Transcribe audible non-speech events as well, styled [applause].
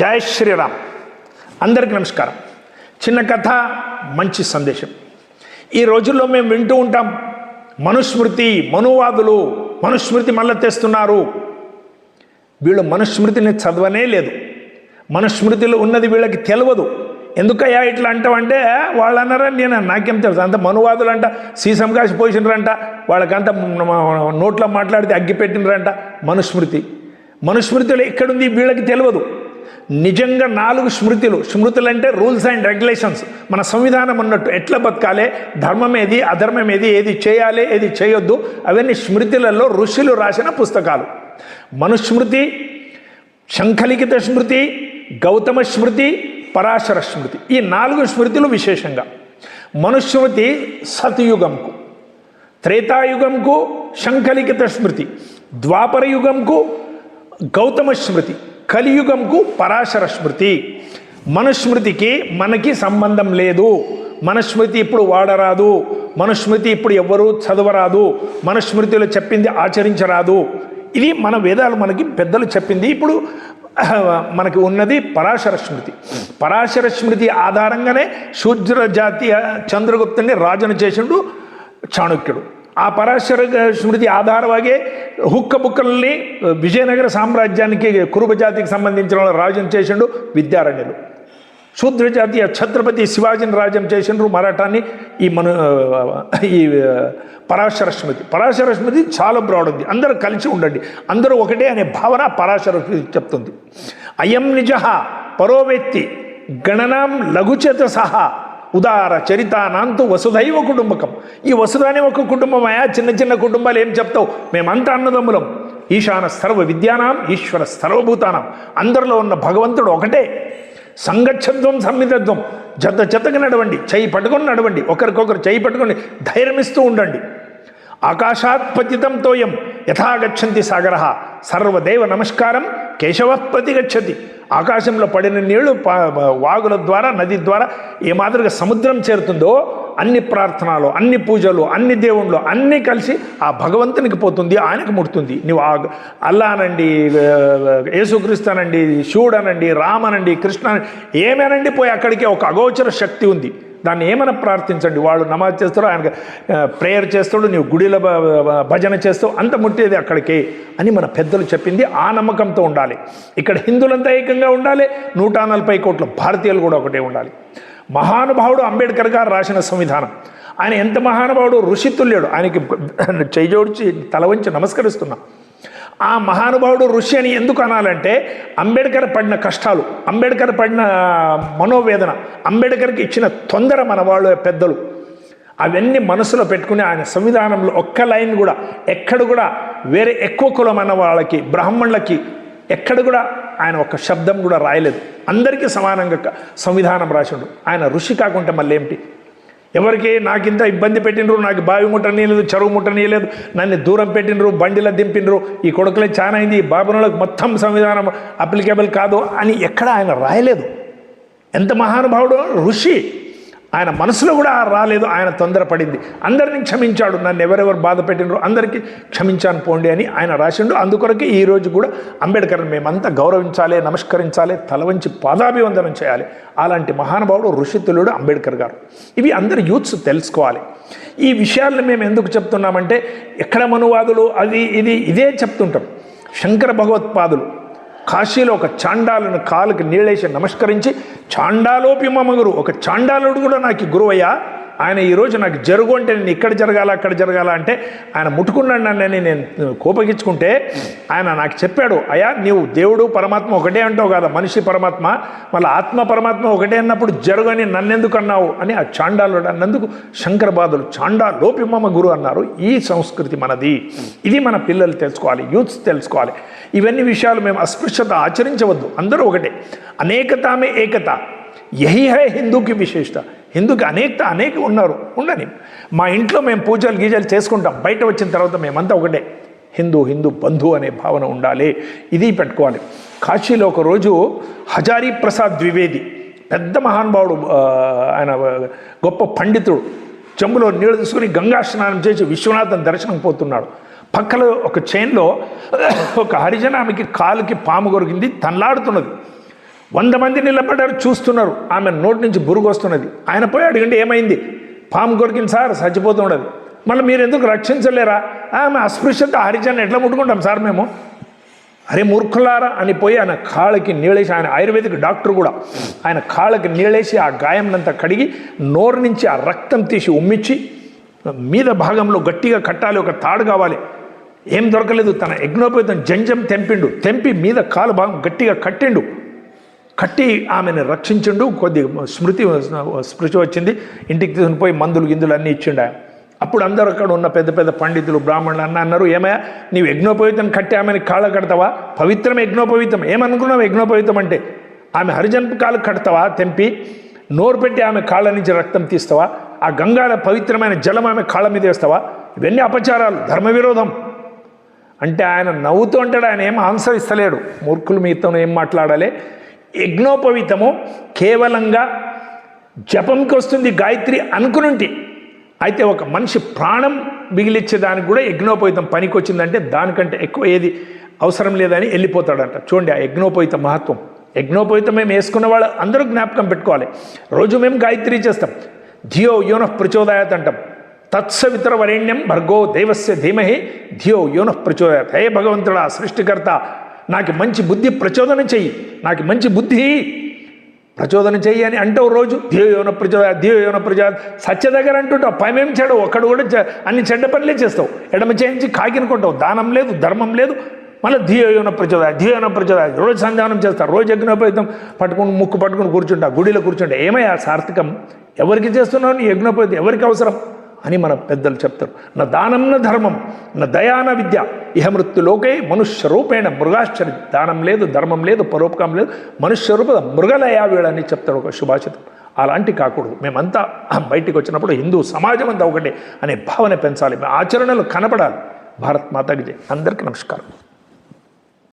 జై శ్రీరామ్. అందరికీ నమస్కారం. చిన్న కథ మంచి సందేశం. ఈ రోజుల్లో మేము వింటూ ఉంటాం మనుస్మృతి మనువాదులు మనుస్మృతి మళ్ళీ తెస్తున్నారు. వీళ్ళు మనుస్మృతిని చదవనే లేదు. మనుస్మృతిలో ఉన్నది వీళ్ళకి తెలియదు ఎందుకయ్యా ఇట్లా అంటావంటే వాళ్ళు అన్నారా నేను? నాకేం తెలుసు అంత మనువాదులు అంట సీసం కాసి పోసినరంట వాళ్ళకంత నోట్లో మాట్లాడితే అగ్గి పెట్టినరంట మనుస్మృతి. మనుస్మృతిలో ఎక్కడుంది? వీళ్ళకి తెలియదు నిజంగా నాలుగు స్మృతులు. స్మృతులు అంటే రూల్స్ అండ్ రెగ్యులేషన్స్. మన సంవిధానం ఉన్నట్టు ఎట్లా బతకాలి? ధర్మం ఏది? అధర్మం ఏది? ఏది చేయాలి? ఏది చేయొద్దు? అవన్నీ స్మృతులలో ఋషులు రాసిన పుస్తకాలు. మనుస్మృతి శంఖలిఖిత స్మృతి గౌతమ స్మృతి పరాశర స్మృతి. ఈ నాలుగు స్మృతులు విశేషంగా. మనుస్మృతి సతయుగంకు త్రేతాయుగంకు శంఖలిఖిత స్మృతి ద్వాపర యుగంకు గౌతమ స్మృతి. కలియుగంకు పరాశర స్మృతి. మనుస్మృతికి మనకి సంబంధం లేదు. మనుస్మృతి ఇప్పుడు వాడరాదు. మనుస్మృతి ఇప్పుడు ఎవ్వరూ చదవరాదు. మనుస్మృతిలో చెప్పింది ఆచరించరాదు. ఇది మన వేదాలు మనకి పెద్దలు చెప్పింది. ఇప్పుడు [clears throat] మనకి ఉన్నది పరాశర స్మృతి. పరాశర స్మృతి ఆధారంగానే శూద్ర జాతీయ చంద్రగుప్తుని రాజును చేసిండు చాణుక్యుడు. ఆ పరాశర స్మృతి ఆధారవాగే హుక్క బుక్కల్ని విజయనగర సామ్రాజ్యానికి కురుబ జాతికి సంబంధించిన వాళ్ళ రాజ్యం చేసిండు విద్యారణ్యులు. శూద్ర జాతీయ ఛత్రపతి శివాజీని రాజ్యం చేసిండ్రు మరాఠాన్ని. ఈ మన ఈ పరాశర స్మృతి. పరాశర స్మృతి చాలా బ్రాడ్ ఉంది. అందరూ కలిసి ఉండండి. అందరూ ఒకటే అనే భావన పరాశర స్మృతి చెప్తుంది. అయం నిజ పరోవెత్తి గణనాం లఘుచేత సహా ఉదార చరితానాంతు వసుధైవ కుటుంబకం. ఈ వసుధానే ఒక కుటుంబమయా? చిన్న చిన్న కుటుంబాలు ఏం చెప్తావు? మేమంతా అన్నదమ్ములం. ఈశాన సర్వ విద్యానాం ఈశ్వర సర్వభూతానం. అందరిలో ఉన్న భగవంతుడు ఒకటే. సంగచ్చత్వం సంమితత్వం జత జతకు నడవండి చేయి పట్టుకొని నడవండి. ఒకరికొకరు చేయి పట్టుకొని ధైర్యమిస్తూ ఉండండి. ఆకాశాత్ పతితం తోయం యథాగచ్చంతి సాగర. సర్వదేవ నమస్కారం కేశవ ప్రతిగచ్చతి. ఆకాశంలో పడిన నీళ్ళు వాగుల ద్వారా నది ద్వారా ఏ మాదిరిగా సముద్రం చేరుతుందో అన్ని ప్రార్థనలు అన్ని పూజలు అన్ని దేవుళ్ళు అన్నీ కలిసి ఆ భగవంతునికి పోతుంది ఆయనకు ముడుతుంది. నువ్వు ఆ అల్లానండి యేసుక్రీస్తానండి శివుడనండి రామనండి కృష్ణ ఏమేనండి పోయి అక్కడికి ఒక అగోచర శక్తి ఉంది. దాన్ని ఏమైనా ప్రార్థించండి? వాళ్ళు నమాజ్ చేస్తారు ఆయన ప్రేయర్ చేస్తాడు నీవు గుడిలో భజన చేస్తావు అంత ముట్టేది అక్కడికి అని మన పెద్దలు చెప్పింది ఆ నమ్మకంతో ఉండాలి. ఇక్కడ హిందువులంతా ఏకంగా ఉండాలి నూట నలభై కోట్ల భారతీయులు కూడా ఒకటే ఉండాలి. మహానుభావుడు అంబేద్కర్ గారు రాసిన సంవిధానం. ఆయన ఎంత మహానుభావుడు? ఋషితుల్యుడు ఆయనకి చేజోడ్చి తల వంచి నమస్కరిస్తున్నా. ఆ మహానుభావుడు ఋషి అని ఎందుకు అనాలంటే అంబేద్కర్ పడిన కష్టాలు అంబేద్కర్ పడిన మనోవేదన అంబేద్కర్కి ఇచ్చిన తొందర మన వాళ్ళు పెద్దలు. అవన్నీ మనసులో పెట్టుకుని ఆయన సంవిధానంలో ఒక్క లైన్ కూడా ఎక్కడ కూడా వేరే ఎక్కువ కులం అన్న వాళ్ళకి బ్రాహ్మణులకి ఎక్కడ కూడా ఆయన ఒక శబ్దం కూడా రాయలేదు. అందరికీ సమానంగా సంవిధానం రాసిండు. ఆయన ఋషి కాకుంటే మళ్ళీ ఏమిటి? ఎవరికి నాకు ఇంత ఇబ్బంది పెట్టినరు నాకు బావి ముట్టనీయలేదు చెరువు ముట్టనీయలేదు నన్ను దూరం పెట్టినరు బండిలో దింపినరు ఈ కొడుకులే చాలా అయింది ఈ బాబునులకు మొత్తం సంవిధానం అప్లికేబుల్ కాదు అని ఎక్కడ ఆయన రాయలేదు. ఎంత మహానుభావుడు ఋషి. ఆయన మనసులో కూడా రాలేదు ఆయన తొందరపడింది. అందరినీ క్షమించాడు నన్ను ఎవరెవరు బాధ పెట్టినరు అందరికీ క్షమించాను పోండి అని ఆయన రాసిండు. అందుకొరకే ఈరోజు కూడా అంబేద్కర్ని మేమంతా గౌరవించాలి నమస్కరించాలి తలవంచి పాదాభివందనం చేయాలి. అలాంటి మహానుభావుడు ఋషితులుడు అంబేద్కర్ గారు. ఇవి అందరు యూత్స్ తెలుసుకోవాలి. ఈ విషయాలను మేము ఎందుకు చెప్తున్నామంటే ఎక్కడ మనువాదులు అది ఇది ఇదే చెప్తుంటాం శంకర భగవత్పాదులు కాశీలో ఒక చాండాలను కాలుకి నీళ్ళేసి నమస్కరించి చాండాలోపి మమగురు ఒక చాండాలుడు కూడా నాకు గురువయ్యా. ఆయన ఈరోజు నాకు జరుగు అంటే నేను ఇక్కడ జరగాల అక్కడ జరగాల అంటే ఆయన ముట్టుకున్నాడు నన్నని నేను కోపగించుకుంటే ఆయన నాకు చెప్పాడు అయ్యా నీవు దేవుడు పరమాత్మ ఒకటే అంటావు కదా మనిషి పరమాత్మ మళ్ళీ ఆత్మ పరమాత్మ ఒకటే అన్నప్పుడు జరుగని నన్నెందుకు అన్నావు? అని ఆ చాండాలుడు అన్నందుకు శంకరబాదులు చాండా లోపిమ్మమ్మ గురు అన్నారు. ఈ సంస్కృతి మనది. ఇది మన పిల్లలు తెలుసుకోవాలి యూత్స్ తెలుసుకోవాలి. ఇవన్నీ విషయాలు మేము అస్పృశ్యత ఆచరించవద్దు. అందరూ ఒకటే. అనేకతామే ఏకత. యహి హై హిందూకి విశేషత. హిందూకి అనేక అనేక ఉన్నారు. ఉండని. మా ఇంట్లో మేము పూజలు గీజలు చేసుకుంటాం. బయట వచ్చిన తర్వాత మేమంతా ఒకటే. హిందూ హిందూ బంధు అనే భావన ఉండాలి. ఇది పెట్టుకోవాలి. కాశీలో ఒకరోజు హజారీ ప్రసాద్ ద్వివేది పెద్ద మహానుభావుడు ఆయన గొప్ప పండితుడు చెంబులో నీళ్ళు తీసుకుని గంగా స్నానం చేసి విశ్వనాథన్ దర్శనం పోతున్నాడు. పక్కలో ఒక చైన్లో ఒక హరిజన ఆమెకి కాలుకి పాము కొరికింది తన్లాడుతున్నది. వంద మంది నిలబడ్డారు చూస్తున్నారు. ఆమె నోటి నుంచి బురుగు వస్తున్నది. ఆయన పోయి అడిగండి ఏమైంది? పాము కొరికింది సార్ చచ్చిపోతున్నది మళ్ళీ మీరు ఎందుకు రక్షించలేరా? ఆమె అస్పృశ్యత హరిజన్ ఎట్లా ముట్టుకుంటాం సార్ మేము? అరే మూర్ఖులారా అని పోయి ఆయన కాళ్ళకి నీళ్ళేసి ఆయన ఆయుర్వేదిక్ డాక్టర్ కూడా ఆయన కాళ్ళకి నీళ్ళేసి ఆ గాయంనంతా కడిగి నోరు నుంచి ఆ రక్తం తీసి ఉమ్మిచ్చి మీద భాగంలో గట్టిగా కట్టాలి ఒక తాడు కావాలి. ఏం దొరకలేదు తన యజ్ఞోపేతం జంజం తెంపిండు. తెంపి మీద కాలు భాగం గట్టిగా కట్టిండు. కట్టి ఆమెను రక్షించిండు. కొద్ది స్మృతి స్మృతి వచ్చింది. ఇంటికి తీసుకుని పోయి మందులు గిందులు అన్నీ ఇచ్చిండు. ఆయన అప్పుడు అందరూ అక్కడ ఉన్న పెద్ద పెద్ద పండితులు బ్రాహ్మణులు అన్న అన్నారు ఏమయ్యా నీవు యజ్ఞోపవితం కట్టి ఆమెని కాళ్ళ కడతావా? పవిత్రం యజ్ఞోపవితం. ఏమనుకున్నావు యజ్ఞోపవితం అంటే? ఆమె హరిజన్ కాలు కడతావా తెంపి? నోరు పెట్టి ఆమె కాళ్ళ నుంచి రక్తం తీస్తావా? ఆ గంగాల పవిత్రమైన జలం ఆమె కాళ్ళ మీద వేస్తావా? ఇవన్నీ అపచారాలు ధర్మ విరోధం. అంటే ఆయన నవ్వుతూ ఉంటాడు ఆయన ఏం ఆన్సర్ ఇస్తలేడు. మూర్ఖులు మీతో ఏం మాట్లాడాలి? యజ్ఞోపవితము కేవలంగా జపంకి వస్తుంది గాయత్రి అనుకునుంటి. అయితే ఒక మనిషి ప్రాణం మిగిలిచ్చేదానికి కూడా యజ్ఞోపవితం పనికి వచ్చిందంటే దానికంటే ఎక్కువ ఏది అవసరం లేదని వెళ్ళిపోతాడంట. చూడండి ఆ యజ్ఞోపవిత మహత్వం. యజ్ఞోపవితం మేము వేసుకున్న వాళ్ళు అందరూ జ్ఞాపకం పెట్టుకోవాలి. రోజు మేము గాయత్రి చేస్తాం. ధియో యోనః ప్రచోదయాత్ అంటాం తత్సవితర వరేణ్యం భర్గో దేవస్య ధీమహి ధియో యోన ప్రచోదయాత్. హే భగవంతుడా సృష్టికర్త నాకు మంచి బుద్ధి ప్రచోదన చెయ్యి. నాకు మంచి బుద్ధి ప్రచోదన చెయ్యి అని అంటావు రోజు. దేవయోన యోన ప్రచోద ప్రజా. యోన సత్య దగ్గర అంటుంటావు పైమేం చెడు? ఒక్కడు కూడా అన్ని చెడ్డ పనులే చేస్తావు. ఎడమ చేయించి కాకినుకుంటావు దానం లేదు ధర్మం లేదు. మళ్ళీ ధియో యోన ప్రచోద ధియో ప్రచోద రోజు సంధానం చేస్తారు రోజు యజ్ఞోపేతం. పట్టుకుని ముక్కు పట్టుకుని కూర్చుంటా గుడిలో కూర్చుంటా. ఏమయ్యా సార్థకం? ఎవరికి చేస్తున్నావు నీ యజ్ఞోపేతం? ఎవరికి అవసరం? అని మన పెద్దలు చెప్తారు. నా దానం న ధర్మం నా దయాన విద్య. ఇహ మృత్యులోకే మనుష్య రూపేణ మృగాశ్చర్య దానం లేదు ధర్మం లేదు పరోపకం లేదు. మనుష్య రూప మృగలయా వీడని చెప్తాడు ఒక శుభాషితం అలాంటి కాకూడదు. మేమంతా బయటికి వచ్చినప్పుడు హిందూ సమాజం అంతా ఒకటే అనే భావన పెంచాలి. మీ ఆచరణలు కనపడాలి. భారత్ మాతాకి అందరికీ నమస్కారం.